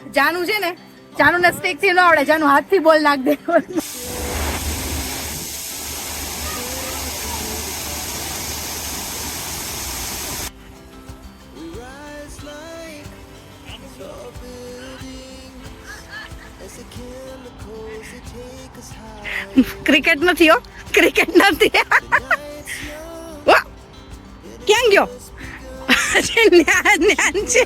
જાનું છે ને જાનું ને સ્ટીકથી ન આવડે, જાનું હાથથી બોલ નાખ દે. ક્રિકેટ નથી હો ક્રિકેટ નથી! ક્યાં ગયો? ન્યા છે.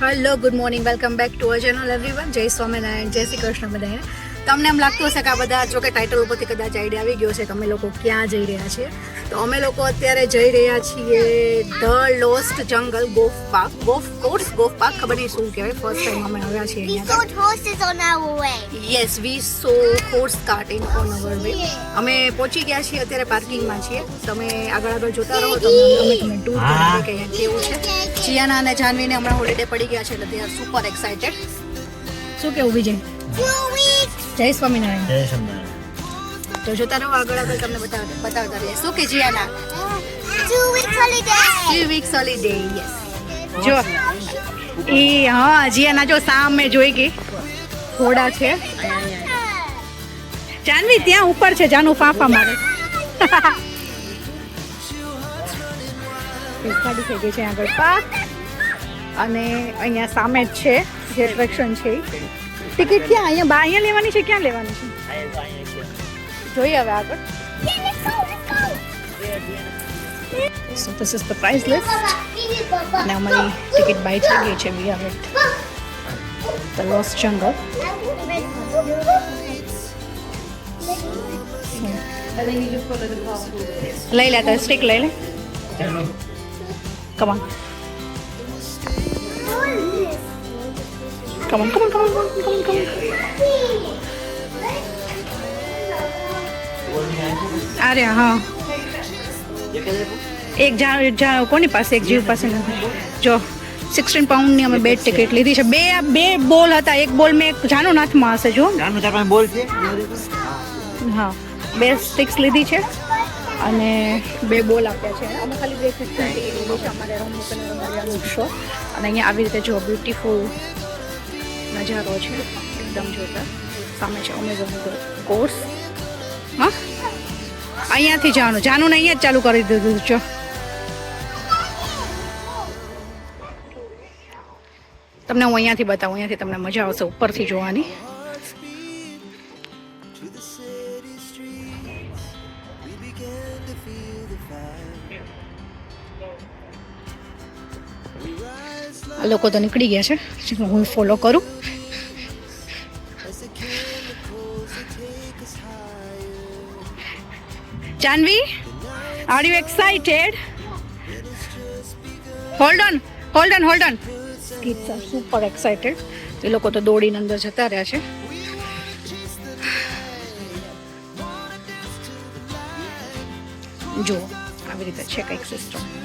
Hello good morning welcome back to a channel everyone જય સ્વામિનારાયણ જય શ્રી કૃષ્ણ બધાને તમને એમ લાગતું હશે કે આ બધા જો કે ટાઇટલ ઉપરથી કદાચ આઈડિયા આવી ગયો છે કે અમે લોકો ક્યાં જઈ રહ્યા છીએ. તો અમે લોકો અત્યારે જઈ રહ્યા છીએ the lost jungle golf park golf course golf park ખબર નહીં શું કહેવાય. ફર્સ્ટ ટાઈમ અમે આવ્યા છીએ અહીંયા. saw horses on our way. Yes we saw horse carting on our way અમે પહોંચી ગયા છીએ અત્યારે પાર્કિંગમાં છીએ. તમે આગળ આગળ જોતા રહો તો અમે તમને ટૂર કરાવીએ કે અહીંયા કેવું છે. ચિયાના અને જાનવીને હમણાં હોલિડે પડી ગયા છે એટલે દે આર સુપર એક્સાઇટેડ શું કેવું વિજય. જય સ્વામિનારાયણ. જય સ્વામિનારાયણ. તો જોતા રહો આગળ આગળ તમને બતાવતા બતાવતા રહીએ. શું કે જીયાના? Two weeks holiday two weeks holiday yes જો એ હા જીયાના જો સામે જોઈ ગઈ. ઘોડા છે. જાનવી ત્યાં ઉપર છે જાનું ફાફા મારે. ગાડી થઈ ગઈ છે આગળ પાક. અને અહીંયા સામે જ છે જે એટ્રેક્શન છે ઈ. ટિકિટ ક્યાં? અહીંયા બા અહીંયા લેવાની છે ક્યાં લેવાની છે? જોઈએ હવે આગળ. So this is the price list અને અમારી ટિકિટ બાય થઈ ગઈ છે we are at the lost jungle લઈ લે તો સ્ટિક લઈ લે. Come on come on come on, come on. અરે હા. એક જા જા કોની પાસે એક જીવ પાસે નથી? જો સિક્સટીન પાઉન્ડની અમે બે ટિકિટ લીધી છે. બે આ બે બોલ હતા. એક બોલ મેં એક જાનો નાથમાં હશે જો. જાનુ તાર પાસે બોલ છે? હા. બે સ્ટિક્સ લીધી છે અને બે બોલ આપ્યા છે. અમે ખાલી બે છે. અમારે શો અને અહીંયા આવી રીતે જો બ્યુટીફુલ નજારો છે, એકદમ જોતા સામે છે અમેઝોન કોર્સ હા? અહીંયાથી જવાનું જાનું ને અહીંયા જ ચાલુ કરી દીધું છે. તમને હું અહીંયાથી બતાવું, અહીંયાથી તમને મજા આવશે ઉપરથી જોવાની. આ લોકો તો નીકળી ગયા છે. હું ફોલો કરું. Janvi are you excited hold on hold on hold on kids are super excited એ લોકો તો દોડીને અંદર જતા રહ્યા છે જુઓ આવી રીતે છે કંઈક સિસ્ટમ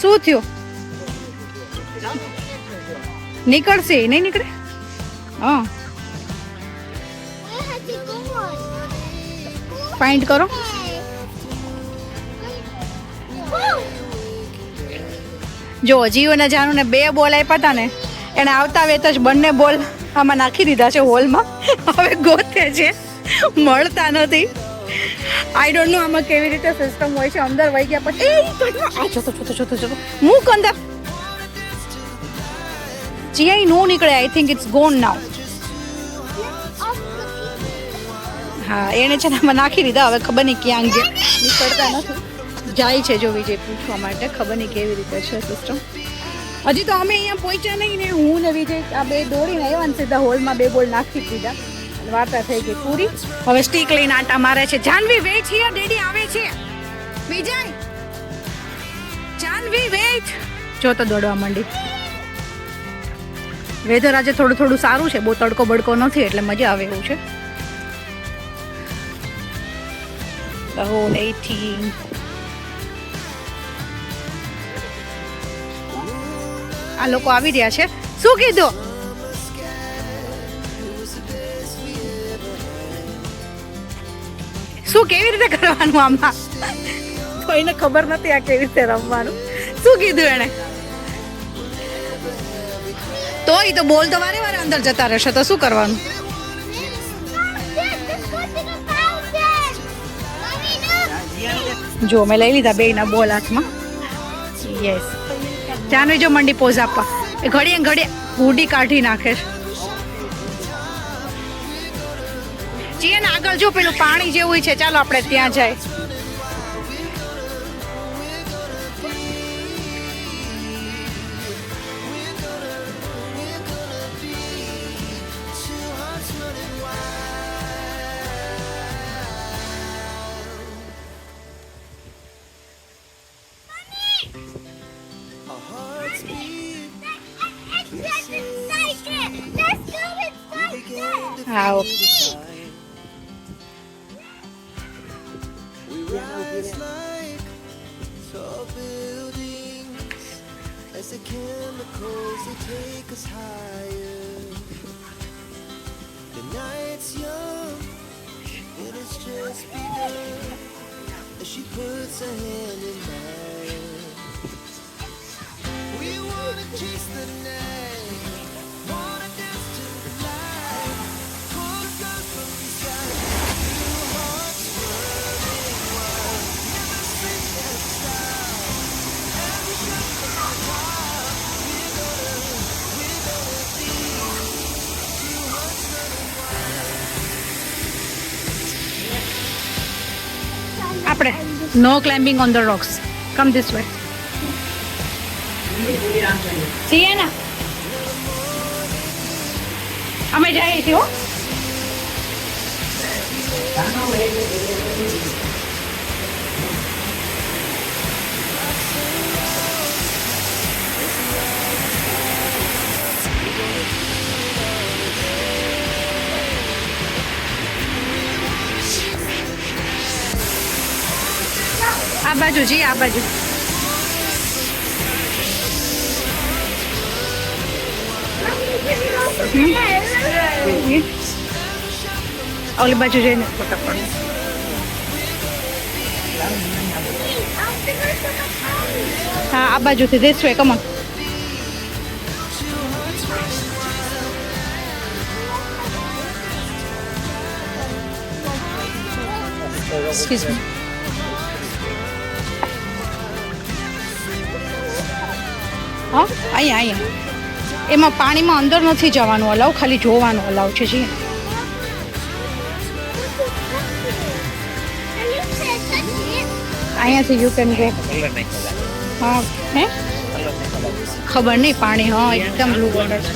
શું થયું? નીકળશે, નહીં નીકળે? હા? ફાઇન્ડ કરો. જો, જીવ અને જાનુ ને બે બોલ આપ્યા હતા ને, એને આવતા વેત જ બંને બોલ આમાં નાખી દીધા છે હોલમાં. હવે ગોતે છે, મળતા નથી. આઈ ડોન્ટ નો આમાં કેવી રીતે સિસ્ટમ હોય છે. અંદર વહી ગયા પછી એ ઘરમાં આ જોતો જોતો જોતો જોતો. મૂક અંદર જીઆઈ નો નીકળે I think it's gone now હા એને છે ને આમાં નાખી દીધા. હવે ખબર નહીં ક્યાં ગયા. નીકળતા નથી. જાય છે જો વિજય પૂછવા માટે. ખબર નહીં કેવી રીતે છે સિસ્ટમ હજી તો અમે અહીંયા પહોંચ્યા નહીં ને હું ને વિજય આ બે દોડીને આવ્યા ને સીધા હોલમાં બે બોલ નાખી દીધા. વાર્તા થઈ ગઈ પૂરી. હવે સ્ટીક લઈને આટા મારે છે. જાનવી વેઇટ હિયર ડેડી આવે છે. વિજય, જાનવી વેઇટ. જો તો દોડવા માંડી. વેધર આજે થોડું થોડું સારું છે. બહુ તડકો બડકો નથી, એટલે મજા આવે એવું છે. The whole 18. આ લોકો આવી રહ્યા છે. શું કીધું? શું કેવી રીતે કરવાનું આમાં? કોઈને ખબર નથી આ કેવી રીતે રમવાનું. શું કીધું એણે? તો એ તો બોલ તો વારે વારે અંદર જતા રહેશે, તો શું કરવાનું. જો, મેં લઈ લીધા બે ના બોલ હાથમાં. યસ જાનવી, જો મંડી પોઝ આપવા. એ ઘડીએ ને ઘડીએ હુડી કાઢી નાખે છે. આગળ જો પેલું પાણી જેવું છે ચાલો આપણે ત્યાં જાય. Let's take us higher. The night's young and it's just begun as she puts her hand in mine. We wanna chase the night, different. No climbing on the rocks. Come this way. Sienna. Am I right? આ બાજુ જી, આ બાજુ. ઓલી બાજુ જઈને હા, આ બાજુથી this way come on Excuse me હા? અહીંયા અહીંયા. એમાં પાણીમાં અંદર નથી જવાનું અલાવ ખાલી જોવાનું અલાવ છે જી. અહીંયાથી યુ કેન ગો હા હે? ખબર નહીં પાણી હા એકદમ બ્લુ વોટર છે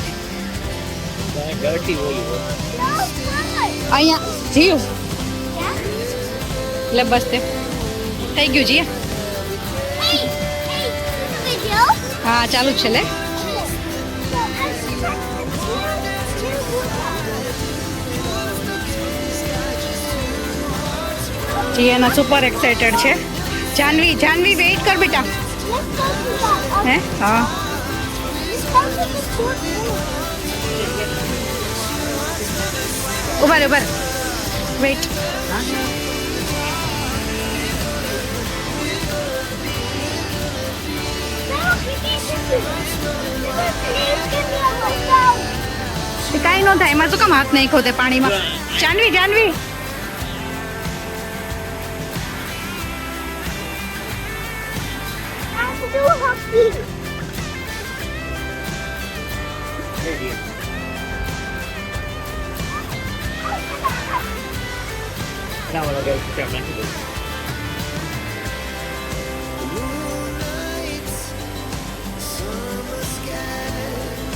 અહીંયા જીવ. એટલે બસ તે. થઈ ગયું જી. હા, ચાલુ જ છે લે. જી, એના સુપર એક્સાઇટેડ છે. જાનવી જાનવી વેઇટ કર બેટા. હે? હા. ઊભા ઊભા વેઇટ કાંઈ ન થાય એમાં શું કામ હાથ નહીં ખોતે પાણીમાં જાનવી જાનવી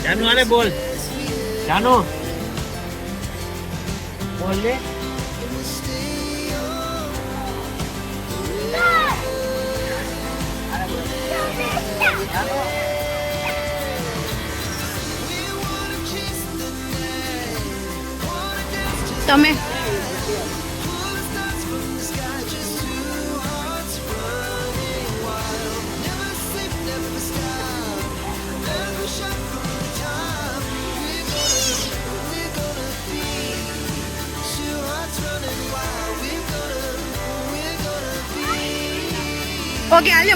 જાનુ આને બોલ. જાનુ. બોલ લે. તમે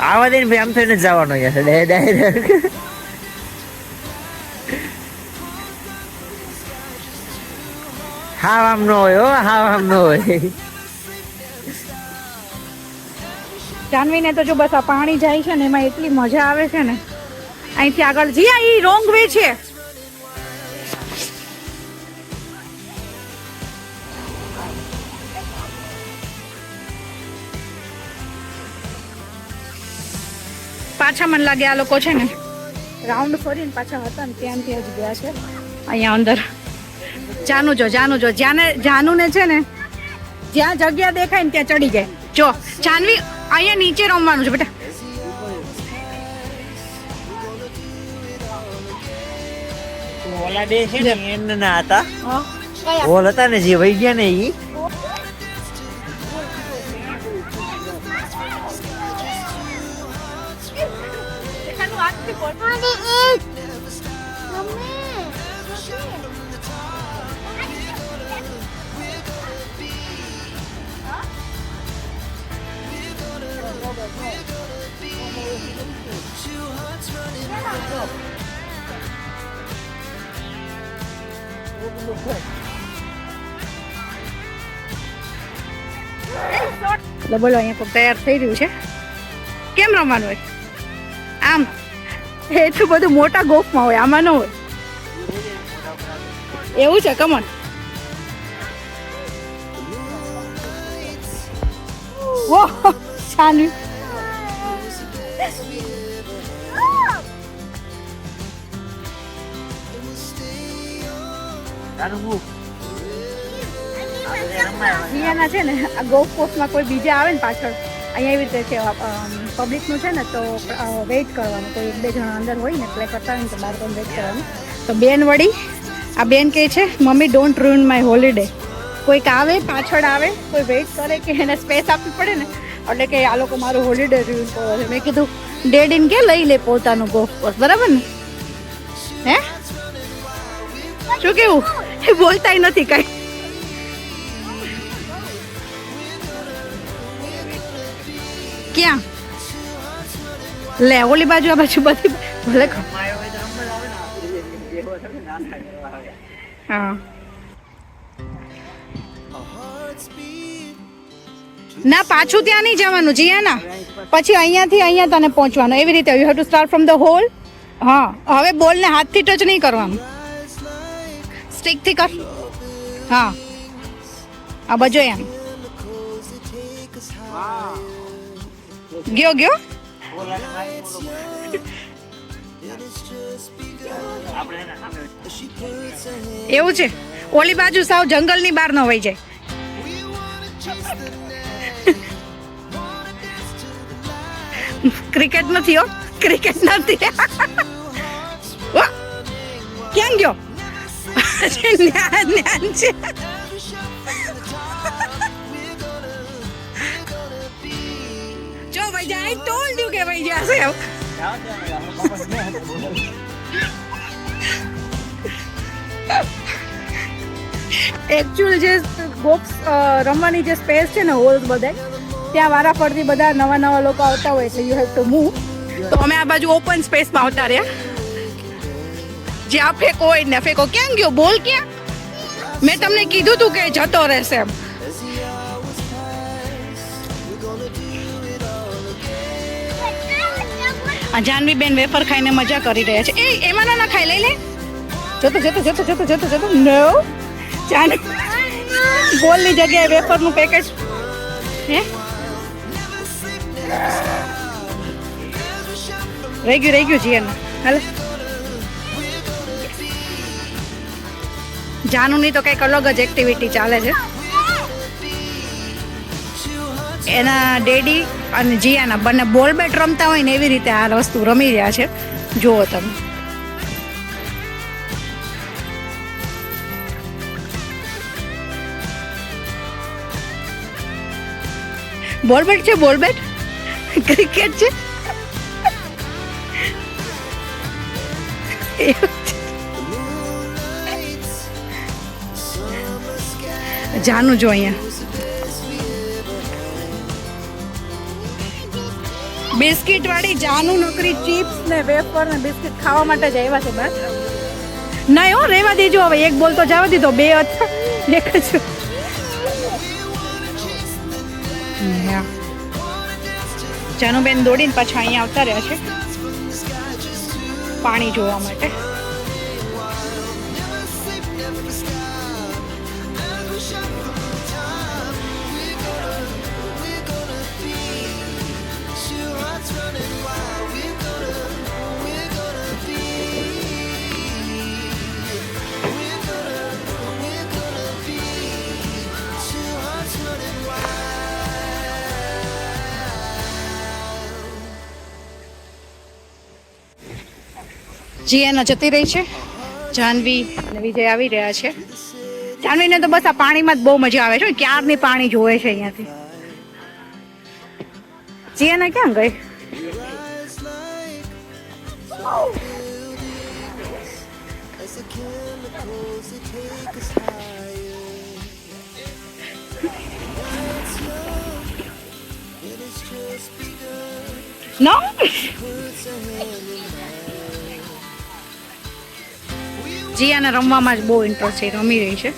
આવા દઈને ભાઈ આમ થઈને જ જવાનો હાવ આમ નો હોય, હો, હાવ આમ નો હોય. જાનવીને તો જો બસ આ પાણી જાય છે ને, એમાં એટલી મજા આવે છે ને. અહીંથી આગળ જી, આ ઈ રોંગ વે છે. પાછા મને લાગે આ લોકો છે ને રાઉન્ડ ફરીને પાછા હતા ને ત્યાં ત્યાં જ ગયા છે. અહીંયા અંદર. જાનું જો જાનું જો. જ્યાંને, જાનુને છે ને, જ્યાં જગ્યા દેખાય ને ત્યાં ચડી જાય. જો, જાનવી અહીંયા નીચે રમવાનું છે બેટા. ઓલા બે છે ને એમને ના હતા કયા ઓલ હતા ને જે વહી ગયા ને ઈ એટલે બોલો અહીંયા કોક તૈયાર થઈ રહ્યું છે કેમ રમવાનું હોય આમ એટલું બધું મોટા ગોફમાં હોય આમાં ન હોય એવું છે કમન વો સાનવી અહીંયાના છે ને આ ગોલ્ફ કોર્સમાં કોઈ બીજા આવે ને પાછળ અહીંયા એવી રીતે છે પબ્લિકનું છે ને તો વેઇટ કરવાનું. કોઈ એક બે જણા અંદર હોય ને પ્લે કરતા હોય ને તો બહાર પણ વેઇટ કરવાનું. તો બેન વળી આ બેન કહે છે mummy don't ruin my holiday કોઈક આવે પાછળ આવે કોઈ વેઇટ કરે કે એને સ્પેસ આપવી પડે ને એટલે કે આ લોકો મારું હોલિડે રૂન કરો છે. મેં કીધું ડેડીને કે લઈ લે પોતાનું ગોલ્ફ કોર્સ બરાબર ને? હે? શું કેવું? એ બોલતાય નથી કઈ. ક્યાં? લે, ઓલી બાજુ, આ બાજુ બધી ભલે હા. ના, પાછું ત્યાં નહીં જવાનું જીયા ના. પછી અહીંયાથી અહીંયા તને પહોંચવાનું. એવી રીતે you have to start from the hole હા, હવે બોલને હાથથી ટચ નહીં કરવાનું. સ્ટિકથી કર. હા. આ બાજુ એમ ગયો ગયો? એવું છે. ઓલી બાજુ સાવ જંગલની બહાર ન વહી જાય. ક્રિકેટ નથી હો. ક્રિકેટ નથી! ક્યાં ગયો? ન્યા- ન્યા છે જો ભાઈ જાય આઈ ટોલ્ડ યુ કે ભાઈ જશે એકચ્યુઅલ જે બોક્સ રમવાની જે સ્પેસ છે ને હોલ્સ બધે ત્યાં વારા ફરતી બધા નવા નવા લોકો આવતા હોય છે. યુ હેવ ટુ મૂવ તો અમે આ બાજુ ઓપન સ્પેસમાં આવતા રહ્યા. જ્યાં ફેંકો હોય ને ફેંકો. ક્યાં ગયો? બોલ ક્યાં? મેં તમને કીધું તું કે જતો રહેશે એમ. આ જાનવી બેન વેફર ખાઈને મજા કરી રહ્યા છે. એ, એમાં ના ખાઈ લઈ લે. જતો જતો જતો જતો જતો જતો. નો જાન બોલની જગ્યાએ વેફરનું પેકેટ હે? રહી ગયું રહી ગયું, જીએન. હાલે. જાનુની તો કંઈક અલગ જ એક્ટિવિટી ચાલે છે. એના ડેડી અને જીયાના બંને બોલ બેટ રમતા હોય ને એવી રીતે આ વસ્તુ રમી રહ્યા છે. જુઓ તમે. બોલ બેટ છે, બોલ બેટ? ક્રિકેટ છે? જાનું જો અહીંયા. બિસ્કિટ વાળી જાનું નોકરી ચિપ્સ ને વેફર ને બિસ્કિટ ખાવા માટે જ આવ્યા છે બસ નહીં હો, રહેવા દેજો હવે. એક બોલ તો જવા દીધો, બે હતા એક જ જાનુબેન દોડીને પાછા અહીંયા આવતા રહ્યા છે. પાણી જોવા માટે. જીયાના જતી રહી છે. જાનવી અને વિજય આવી રહ્યા છે. જાનવીને તો બસ આ પાણીમાં જ બહુ મજા આવે છે. ક્યારની પાણી જોવે છે અહીંયાથી? જીયાના ક્યાં ગઈ? No? જીયાને રમવામાં જ બહુ ઇન્ટરેસ્ટ છે, રમી રહી છે.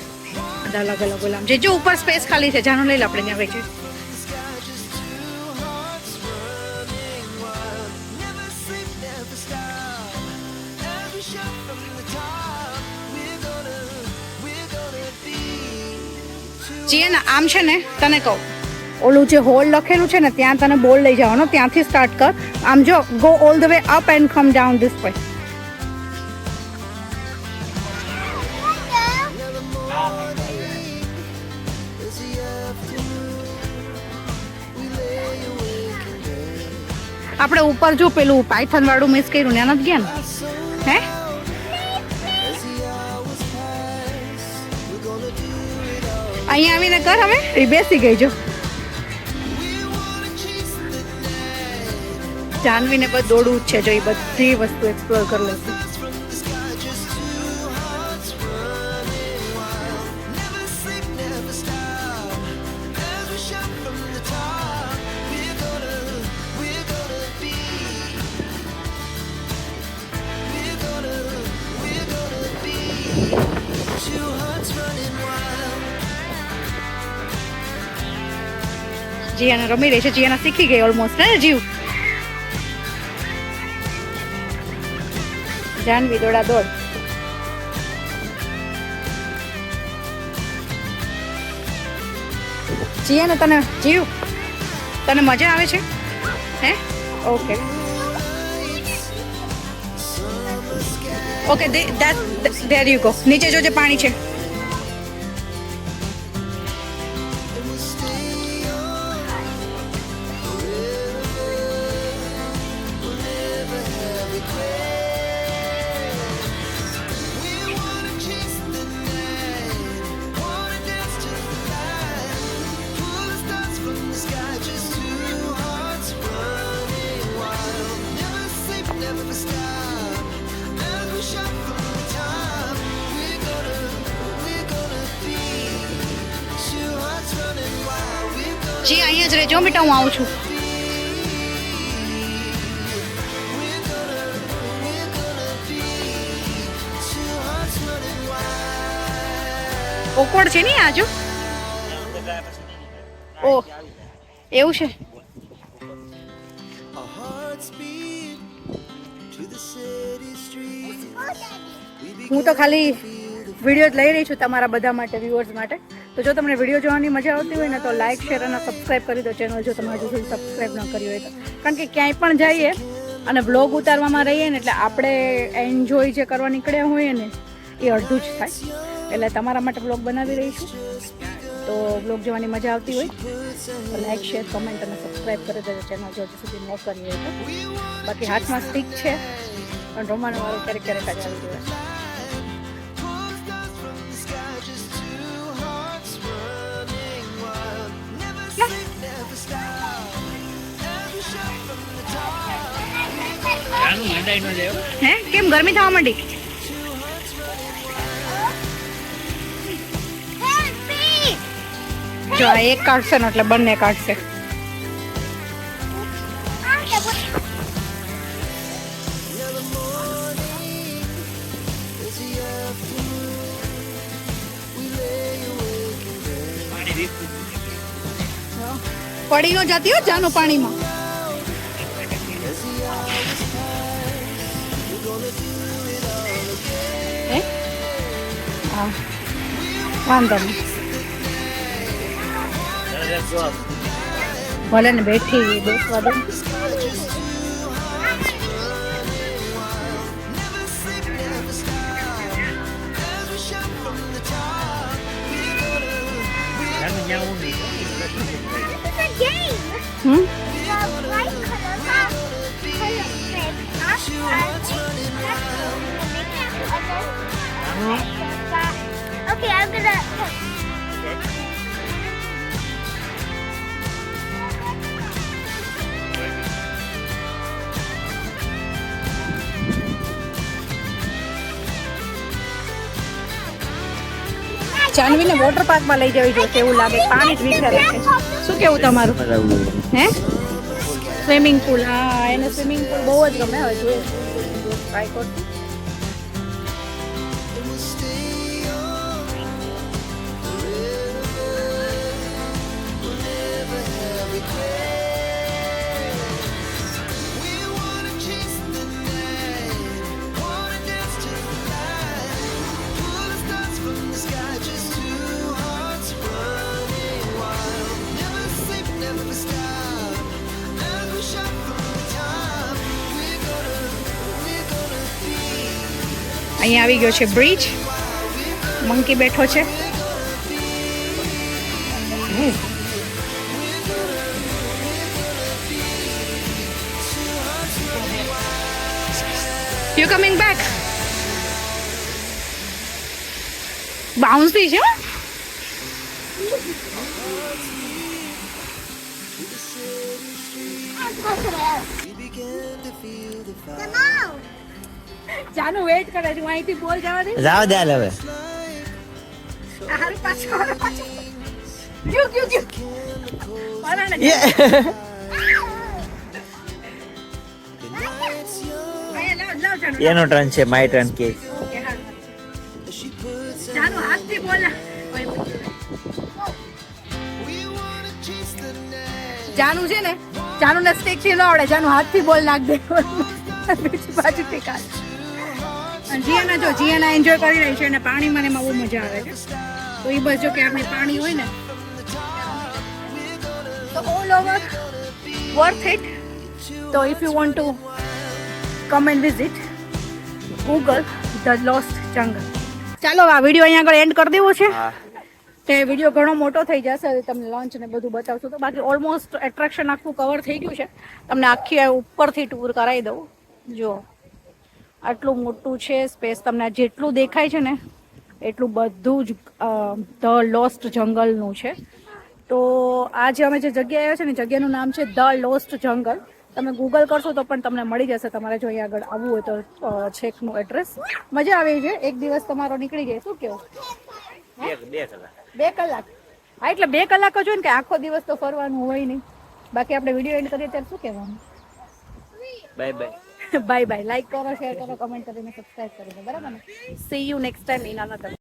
બધા અલગ અલગ ગુલામ જે જો ઉપર સ્પેસ ખાલી છે જાનું લઈ લે આપણે ત્યાં છે જીયાના આમ છે ને, તને કહું. ઓલું જે હોલ લખેલું છે ને, ત્યાં તને બોલ લઈ જવાનો. ત્યાંથી સ્ટાર્ટ કર. આમ જો go all the way up and come down this way આપણે ઉપર જો પેલું પાયથન વાળું મિસ કર્યું, ને નથી ગયા ને? હે? અહીંયા આવીને કર હવે, એ બેસી ગઈ જો. જાનવીને બસ દોડવું જ છે, જો એ બધી વસ્તુ એક્સપ્લોર કરી લેશે જીયાને રમી રહી છે. જીયાના શીખી ગઈ ઓલમોસ્ટ હે જીવ? જાનવી દોડા દોડ. જીયાને તને, જીવ, તને મજા આવે છે? હે? Okay okay there you go નીચે જોજે પાણી છે. જી અહીંયા જ રહેજો બેટા હું આવું છું ઓકવર્ડ છે નહીં આજુ? ઓ એવું છે? Our hearts beat to the city streets. હું તો ખાલી વીડિયો લઈ રહી છું તમારા બધા માટે વ્યુઅર્સ માટે. તો જો તમને વીડિયો જોવાની મજા આવતી હોય ને, તો લાઇક શેર અને સબસ્ક્રાઈબ કરી દો ચેનલ જો તમે હજુ સુધી સબસ્ક્રાઈબ ન કરી હોય તો. કારણ કે ક્યાંય પણ જઈએ અને બ્લોગ ઉતારવામાં રહીએ ને, એટલે આપણે એન્જોય જે કરવા નીકળ્યા હોઈએ ને, એ અડધું જ થાય. એટલે તમારા માટે બ્લોગ બનાવી રહી છું. તો બ્લોગ જોવાની મજા આવતી હોય, તો લાઇક શેર કમેન્ટ અને સબસ્ક્રાઈબ કરી દેજો ચેનલ જો હજુ સુધી ન કરી હોય તો. બાકી હાથમાં સ્ટીક છે, પણ રોમાનો વાળું ક્યારેક ક્યારેક ચાલતું આવી હે કેમ ગરમી થવા માંડી! જો આ એક કાઢશે ને એટલે બંને કાઢશે Ah, પડી નો જતી હો જાનું પાણીમાં વાંધો નહીં. ભલે બેઠી બેસવા દો. જાનવીને વોટર પાર્કમાં લઈ જવી જોઈએ એવું લાગે. પાણી જ વિખરે છે. શું કેવું તમારું? હે? સ્વિમિંગ પુલ હા, એને સ્વિમિંગ પુલ બહુ જ ગમે હવે જોઈએ. અહીંયા આવી ગયો છે બ્રિજ. મંકી બેઠો છે. યુ કમિંગ બેક બાઉન્સી છે હો. જાનુ વેઇટ કરે છે અહીંથી બોલ જવા દે જાવ દે હવે હારું પાછો હારું પાછો. ક્યુ ક્યુ ક્યુ જાનુ એનો ટર્ન છે માય ટર્ન કે. જાનુ હાથથી બોલ. જાનુ છે ને જાનુ ને સ્ટેકથી ન આવડે જાનુ હાથથી બોલ નાખ દે. બીજી બાજુથી કાઢ. અને જીયાના જો જીયાના એન્જોય કરી રહી છે અને પાણીમાં મને એમાં બહુ મજા આવે છે. તો એ બસ જો કે આપણે પાણી હોય ને. તો ઓલ ઓવર વર્થ ઇટ તો if you want to come and visit Google the lost jungle ચાલો આ વીડિયો અહીંયા આગળ એન્ડ કરી દેવો છે. તે વીડિયો ઘણો મોટો થઈ જશે તમને લોન્ચ ને બધું બતાવશું. તો બાકી ઓલમોસ્ટ એટ્રેક્શન આખું કવર થઈ ગયું છે. તમને આખી ઉપરથી ટૂર કરાવી દઉં. જો આટલું મોટું છે સ્પેસ તમને જેટલું દેખાય છે ને એટલું બધું જ ધ લોસ્ટ જંગલનું છે. તો આ જે અમે જે જગ્યાએ આવ્યા છે ને જગ્યાનું નામ છે ધ લોસ્ટ જંગલ. તમે ગૂગલ કરશો તો પણ તમને મળી જશે તમારે જો અહીંયા આગળ આવવું હોય તો છેકનું એડ્રેસ મજા આવી છે એક દિવસ તમારો નીકળી જાય. શું કેવું બે કલાક. બે કલાક. હા એટલે બે કલાક જ હોય ને કે આખો દિવસ તો ફરવાનું હોય નહીં. બાકી આપણે વીડિયો એન્ડ કરીએ ત્યારે શું કહેવાનું? Bye bye bye bye like કરો શેર કરો કમેન્ટ કરીને સબસ્ક્રાઈબ કરીને, બરાબર ને? See you next time in another